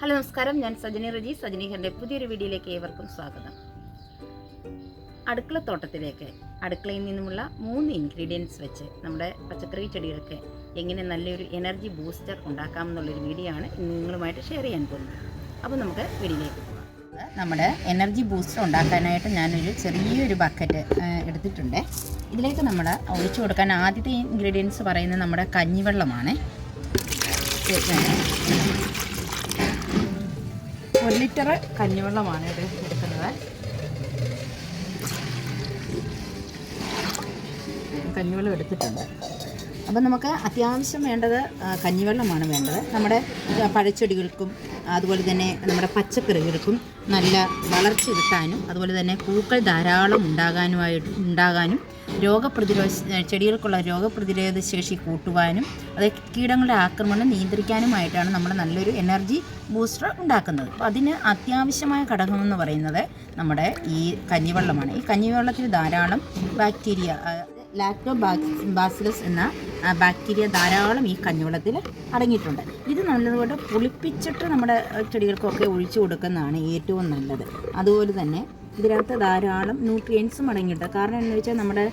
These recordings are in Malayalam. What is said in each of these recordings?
ഹലോ നമസ്കാരം. ഞാൻ സജനി റജി. സജനി ഖന്റെ പുതിയൊരു വീഡിയോയിലേക്ക് ഏവർക്കും സ്വാഗതം. അടുക്കളത്തോട്ടത്തിലേക്ക് അടുക്കളയിൽ നിന്നുമുള്ള മൂന്ന് ഇൻഗ്രീഡിയൻസ് വെച്ച് നമ്മുടെ പച്ചക്കറി ചെടികൾക്ക് എങ്ങനെ നല്ലൊരു എനർജി ബൂസ്റ്റർ ഉണ്ടാക്കാമെന്നുള്ളൊരു വീഡിയോ ആണ് ഇന്ന് നിങ്ങളുമായിട്ട് ഷെയർ ചെയ്യാൻ പോകുന്നത്. അപ്പോൾ നമുക്ക് വീഡിയോയിലേക്ക് പോകാം നമ്മുടെ എനർജി ബൂസ്റ്റർ ഉണ്ടാക്കാനായിട്ട് ഞാനൊരു ചെറിയൊരു ബക്കറ്റ് എടുത്തിട്ടുണ്ട്. ഇതിലേക്ക് നമ്മൾ ഒഴിച്ചു കൊടുക്കാൻ ആദ്യത്തെ ഇൻഗ്രീഡിയൻസ് പറയുന്നത് നമ്മുടെ കഞ്ഞിവെള്ളമാണ്. ഒരു ലിറ്റർ കഞ്ഞിവെള്ളമാണ് ഇത് എടുക്കുന്നത്. കഞ്ഞിവെള്ളം എടുത്തിട്ടുണ്ട്. അപ്പം നമുക്ക് അത്യാവശ്യം വേണ്ടത് കഞ്ഞിവെള്ളമാണ് വേണ്ടത്. നമ്മുടെ പഴച്ചെടികൾക്കും അതുപോലെ തന്നെ നമ്മുടെ പച്ചക്കറികൾക്കും നല്ല വളർച്ച കിട്ടാനും അതുപോലെ തന്നെ പൂക്കൾ ധാരാളം ഉണ്ടാകാനുമായിട്ട് ഉണ്ടാകാനും രോഗപ്രതിരോധ ചെടികൾക്കുള്ള രോഗപ്രതിരോധ ശേഷി കൂട്ടുവാനും അത് കീടങ്ങളുടെ ആക്രമണം നിയന്ത്രിക്കാനുമായിട്ടാണ് നമ്മൾ നല്ലൊരു എനർജി ബൂസ്റ്റർ ഉണ്ടാക്കുന്നത്. അപ്പോൾ അതിന് അത്യാവശ്യമായ ഘടകം എന്ന് പറയുന്നത് നമ്മുടെ ഈ കഞ്ഞിവെള്ളമാണ്. ഈ കഞ്ഞിവെള്ളത്തിൽ ധാരാളം ബാക്ടീരിയ ലാക്ടോ ബാസിലസ് എന്ന ബാക്ടീരിയ ധാരാളം ഈ കഞ്ഞിവെള്ളത്തിൽ അടങ്ങിയിട്ടുണ്ട്. ഇത് നല്ലതുപോലെ പുളിപ്പിച്ചിട്ട് നമ്മുടെ ചെടികൾക്കൊക്കെ ഒഴിച്ചു കൊടുക്കുന്നതാണ് ഏറ്റവും നല്ലത്. അതുപോലെ തന്നെ ഇതിനകത്ത് ധാരാളം ന്യൂട്രിയൻസും അടങ്ങിയിട്ടുണ്ട്. കാരണം എന്ന് വെച്ചാൽ നമ്മുടെ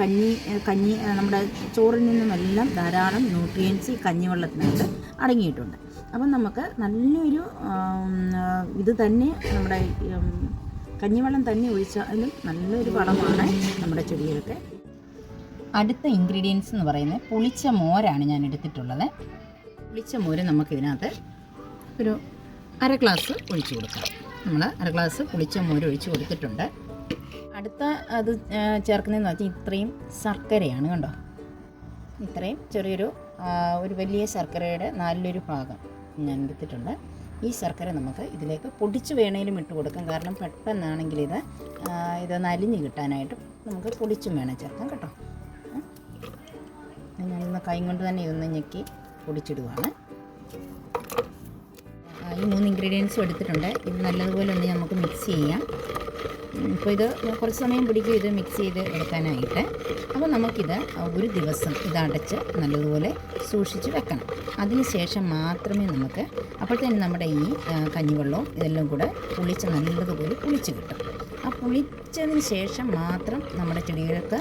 കഞ്ഞി കഞ്ഞി നമ്മുടെ ചോറിൽ നിന്നുമെല്ലാം ധാരാളം ന്യൂട്രിയൻസ് ഈ കഞ്ഞിവെള്ളത്തിനകത്ത് അടങ്ങിയിട്ടുണ്ട്. അപ്പം നമുക്ക് നല്ലൊരു ഇത് തന്നെ നമ്മുടെ കഞ്ഞിവെള്ളം തന്നെ ഒഴിച്ചാലും നല്ലൊരു വളമാണ് നമ്മുടെ ചെടികൾക്ക് അടുത്ത ഇൻഗ്രീഡിയൻസ് എന്ന് പറയുന്നത് പുളിച്ച മോരാണ് ഞാൻ എടുത്തിട്ടുള്ളത്. പുളിച്ച മോര് നമുക്കിതിനകത്ത് ഒരു അര ഗ്ലാസ് ഒഴിച്ചു കൊടുക്കാം. നമ്മൾ അര ഗ്ലാസ് പുളിച്ച മോര് ഒഴിച്ചു കൊടുത്തിട്ടുണ്ട്. അടുത്ത അത് ചേർക്കുന്നതെന്ന് വെച്ചാൽ ഇത്രയും ശർക്കരയാണ് കണ്ടോ? ഇത്രയും ചെറിയൊരു ഒരു വലിയ ശർക്കരയുടെ നാലിലൊരു ഭാഗം ഞാൻ എടുത്തിട്ടുണ്ട്. ഈ ശർക്കര നമുക്ക് ഇതിലേക്ക് പൊടിച്ച് വേണേലും ഇട്ട് കൊടുക്കാം. കാരണം പെട്ടെന്നാണെങ്കിൽ ഇത് ഇത് നലിഞ്ഞ് കിട്ടാനായിട്ട് നമുക്ക് പൊടിച്ചും വേണം ചേർക്കാം കേട്ടോ. ഞാനിന്ന് കൈ കൊണ്ട് തന്നെ ഇതൊന്ന് ഞെക്കി പൊടിച്ചിടുവാണ്. ഈ മൂന്ന് ഇൻഗ്രീഡിയൻസും എടുത്തിട്ടുണ്ട്. ഇത് നല്ലതുപോലെ ഒന്ന് നമുക്ക് മിക്സ് ചെയ്യാം. ഇപ്പോൾ ഇത് കുറച്ച് സമയം പിടിക്കും ഇത് മിക്സ് ചെയ്ത് എടുക്കാനായിട്ട്. അപ്പോൾ നമുക്കിത് ഒരു ദിവസം ഇത് അടച്ച് നല്ലതുപോലെ സൂക്ഷിച്ച് വെക്കണം. അതിന് ശേഷം മാത്രമേ നമുക്ക് അപ്പോഴത്തേനും നമ്മുടെ ഈ കഞ്ഞിവെള്ളവും ഇതെല്ലാം കൂടെ പുളിച്ച് നല്ലതുപോലെ പുളിച്ച് കിട്ടും. ആ പുളിച്ചതിന് ശേഷം മാത്രം നമ്മുടെ ചെടികൾക്ക്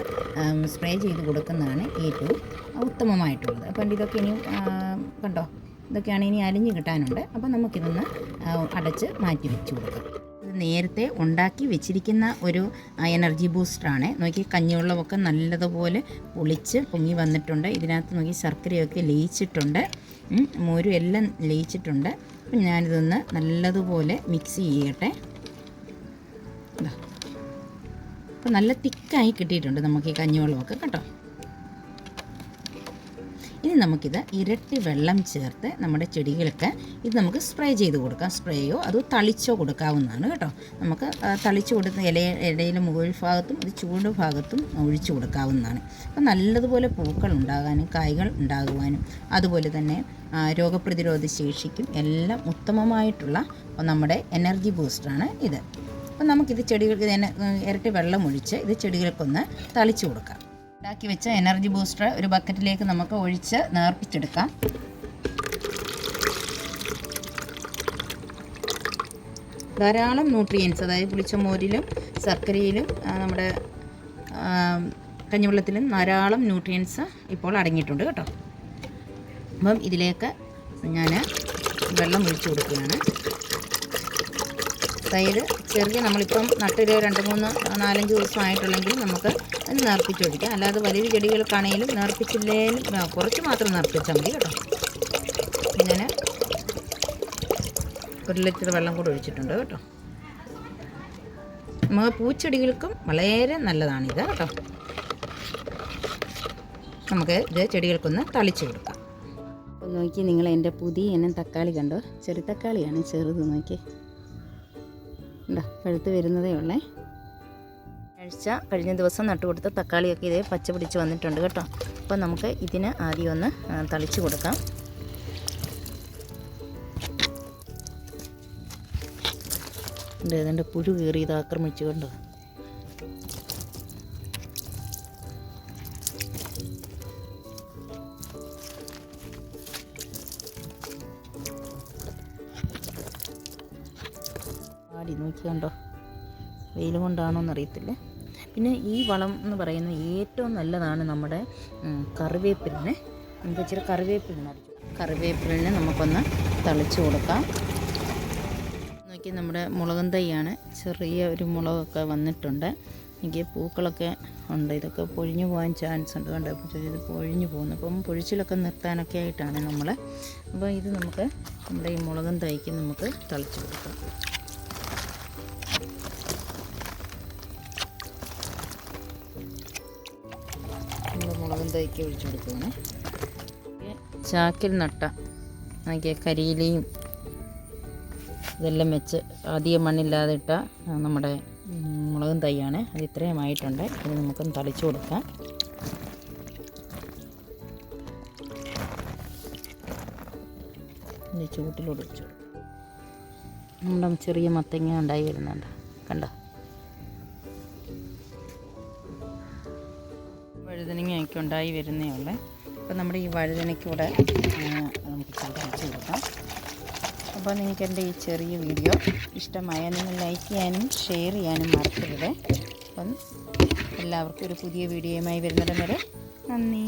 സ്പ്രേ ചെയ്ത് കൊടുക്കുന്നതാണ് ഏറ്റവും ഉത്തമമായിട്ടുള്ളത്. അപ്പം ഇതൊക്കെ ഇനി കണ്ടോ? ഇതൊക്കെയാണ് ഇനി അലിഞ്ഞ് കിട്ടാനുണ്ട്. അപ്പം നമുക്കിതൊന്ന് അടച്ച് മാറ്റി വെച്ച് കൊടുക്കാം. ഇത് നേരത്തെ ഉണ്ടാക്കി വെച്ചിരിക്കുന്ന ഒരു എനർജി ബൂസ്റ്ററാണ് നോക്കി കഞ്ഞിവെള്ളമൊക്കെ നല്ലതുപോലെ പൊളിച്ച് പൊങ്ങി വന്നിട്ടുണ്ട്. ഇതിനകത്ത് നോക്കി ശർക്കരയൊക്കെ ലയിച്ചിട്ടുണ്ട്. മോരും എല്ലാം ലയിച്ചിട്ടുണ്ട്. അപ്പം ഞാനിതൊന്ന് നല്ലതുപോലെ മിക്സ് ചെയ്യട്ടെ. അപ്പം നല്ല തിക്കായി കിട്ടിയിട്ടുണ്ട് നമുക്ക് ഈ കഞ്ഞിവെള്ളമൊക്കെ കേട്ടോ. ഇനി നമുക്കിത് ഇരട്ടി വെള്ളം ചേർത്ത് നമ്മുടെ ചെടികൾക്ക് ഇത് നമുക്ക് സ്പ്രേ ചെയ്ത് കൊടുക്കാം. സ്പ്രേയോ അതോ തളിച്ചോ കൊടുക്കാവുന്നതാണ് കേട്ടോ. നമുക്ക് തളിച്ചു കൊടുത്ത ഇല ഇലയിലെ മുകൾ ഭാഗത്തും ഇത് ചൂട് ഭാഗത്തും ഒഴിച്ചു കൊടുക്കാവുന്നതാണ്. അപ്പോൾ നല്ലതുപോലെ പൂക്കൾ ഉണ്ടാകാനും കായ്കൾ ഉണ്ടാകുവാനും അതുപോലെ തന്നെ രോഗപ്രതിരോധ ശേഷിക്കും എല്ലാം ഉത്തമമായിട്ടുള്ള നമ്മുടെ എനർജി ബൂസ്റ്ററാണ് ഇത്. അപ്പം നമുക്കിത് ചെടികൾക്ക് തന്നെ ഇരട്ടി വെള്ളം ഒഴിച്ച് ഇത് ചെടികൾക്കൊന്ന് തളിച്ചു കൊടുക്കാം. ഉണ്ടാക്കി വെച്ച എനർജി ബൂസ്റ്റർ ഒരു ബക്കറ്റിലേക്ക് നമുക്ക് ഒഴിച്ച് നേർപ്പിച്ചെടുക്കാം. ധാരാളം ന്യൂട്രിയൻസ് അതായത് പുളിച്ച മോരിലും ശർക്കരയിലും നമ്മുടെ കഞ്ഞിവെള്ളത്തിലും ധാരാളം ന്യൂട്രിയൻസ് ഇപ്പോൾ അടങ്ങിയിട്ടുണ്ട് കേട്ടോ. അപ്പം ഇതിലേക്ക് ഞാൻ വെള്ളം ഒഴിച്ചു കൊടുക്കുകയാണ്. അതായത് ചെറിയ നമ്മളിപ്പം നട്ടൊരു രണ്ട് മൂന്ന് നാലഞ്ച് ദിവസമായിട്ടുള്ളെങ്കിൽ നമുക്ക് അത് നേർപ്പിച്ചൊഴിക്കാം അല്ലാതെ വലിയ ചെടികൾക്കാണെങ്കിലും നേർപ്പിച്ചില്ലേലും കുറച്ച് മാത്രം നേർപ്പിച്ചാൽ മതി കേട്ടോ. ഇങ്ങനെ ഒരു ലിറ്റർ വെള്ളം കൂടെ ഒഴിച്ചിട്ടുണ്ട് കേട്ടോ. നമുക്ക് പൂച്ചെടികൾക്കും വളരെ നല്ലതാണിത് കേട്ടോ. നമുക്ക് ഇത് ചെടികൾക്കൊന്ന് തളിച്ചു കൊടുക്കാം. നോക്കി നിങ്ങൾ എന്റെ പുതിയ ഇനം തക്കാളി കണ്ടോ? ചെറു തക്കാളിയാണ് ചെറുത് നോക്കി ഉണ്ടോ പഴുത്ത് വരുന്നതേ ഉള്ളേ. ആഴ്ച കഴിഞ്ഞ ദിവസം നട്ടുകൊടുത്ത തക്കാളിയൊക്കെ ഇതേ പച്ച പിടിച്ച് വന്നിട്ടുണ്ട് കേട്ടോ. അപ്പോൾ നമുക്ക് ഇതിന് ആദ്യം ഒന്ന് തളിച്ചു കൊടുക്കാം. ഇതിന്റെ പുഴു കയറി ഇത് ആക്രമിച്ചു കണ്ടോ? ആടി നോക്കി കണ്ടോ വെയിൽ കൊണ്ടാണോ എന്നറിയത്തില്ല പിന്നെ ഈ വളം എന്ന് പറയുന്നത് ഏറ്റവും നല്ലതാണ് നമ്മുടെ കറിവേപ്പിലിന്. നമുക്ക് ഇച്ചിരി കറിവേപ്പിലിന് കറിവേപ്പിലിന് നമുക്കൊന്ന് തളിച്ചു കൊടുക്കാം. നോക്കി നമ്മുടെ മുളകും തൈയാണ്. ചെറിയ ഒരു മുളകൊക്കെ വന്നിട്ടുണ്ട്. എനിക്ക് പൂക്കളൊക്കെ ഉണ്ട്. ഇതൊക്കെ പൊഴിഞ്ഞു പോകാൻ ചാൻസ് ഉണ്ട്. കണ്ടോ? അപ്പോൾ ഇത് പൊഴിഞ്ഞു പോകുന്നു. അപ്പം പൊഴിച്ചിലൊക്കെ നിർത്താനൊക്കെ ആയിട്ടാണ് നമ്മൾ അപ്പോൾ ഇത് നമുക്ക് നമ്മുടെ ഈ മുളകും തൈക്ക് നമുക്ക് തളിച്ചു കൊടുക്കാം. തൈക്ക് ഒഴിച്ചു കൊടുക്കുകയാണ് ചാക്കിൽ നട്ട നോക്കിയ കരിയിലയും ഇതെല്ലാം വെച്ച് അധികം മണ്ണില്ലാതെ ഇട്ട നമ്മുടെ മുളകും തൈയാണ്. അത് ഇത്രയും ആയിട്ടുണ്ട്. ഇത് നമുക്കൊന്ന് തളിച്ചു കൊടുക്കാം. ചൂട്ടിലൊടിച്ചു നമ്മുടെ ചെറിയ മത്തങ്ങ ഉണ്ടായി വരുന്നുണ്ട്. കണ്ടോ? വഴുതനങ്ങയൊക്കെ ഉണ്ടായി വരുന്നേ ഉള്ളേ. അപ്പോൾ നമ്മുടെ ഈ വഴുതനയ്ക്കൂടെ നമുക്ക് തളിച്ച് കൊടുക്കാം. അപ്പോൾ നിങ്ങൾക്ക് എന്റെ ഈ ചെറിയ വീഡിയോ ഇഷ്ടമായാൽ നിങ്ങൾ ലൈക്ക് ചെയ്യാനും ഷെയർ ചെയ്യാനും മറക്കരുത്. അപ്പം എല്ലാവർക്കും ഒരു പുതിയ വീഡിയോയുമായി വരുന്നിടം വരെ നന്ദി.